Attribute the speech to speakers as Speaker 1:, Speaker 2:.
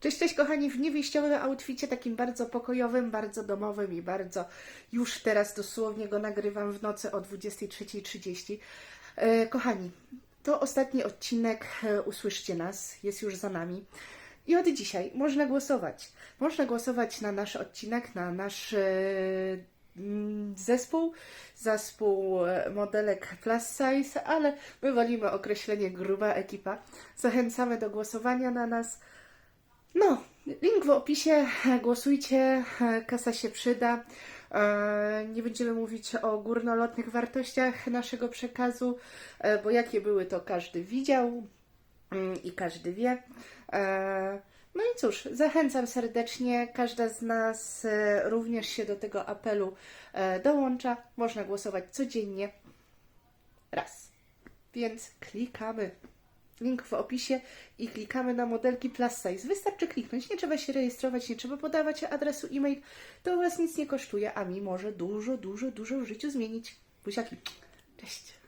Speaker 1: Cześć, cześć kochani, w niewieściowym outficie, takim bardzo pokojowym, bardzo domowym i bardzo już teraz dosłownie go nagrywam w nocy o 23.30. E, kochani, to ostatni odcinek e, Usłyszcie Nas, jest już za nami. I od dzisiaj można głosować. Można głosować na nasz odcinek, na nasz e, mm, zespół, zespół modelek plus size, ale my wolimy określenie gruba ekipa. Zachęcamy do głosowania na nas. W opisie, głosujcie, kasa się przyda. E, Nie będziemy mówić o górnolotnych wartościach naszego przekazu, e, bo jakie były, to każdy widział mm, i każdy wie. E, No i cóż, zachęcam serdecznie. Każda z nas również się do tego apelu dołącza. Można głosować codziennie. Raz. Więc klikamy link w opisie i klikamy na modelki plus size. Wystarczy kliknąć, nie trzeba się rejestrować, nie trzeba podawać adresu e-mail. To Was nic nie kosztuje, a mi może dużo, dużo, dużo w życiu zmienić. Buziaki. Cześć.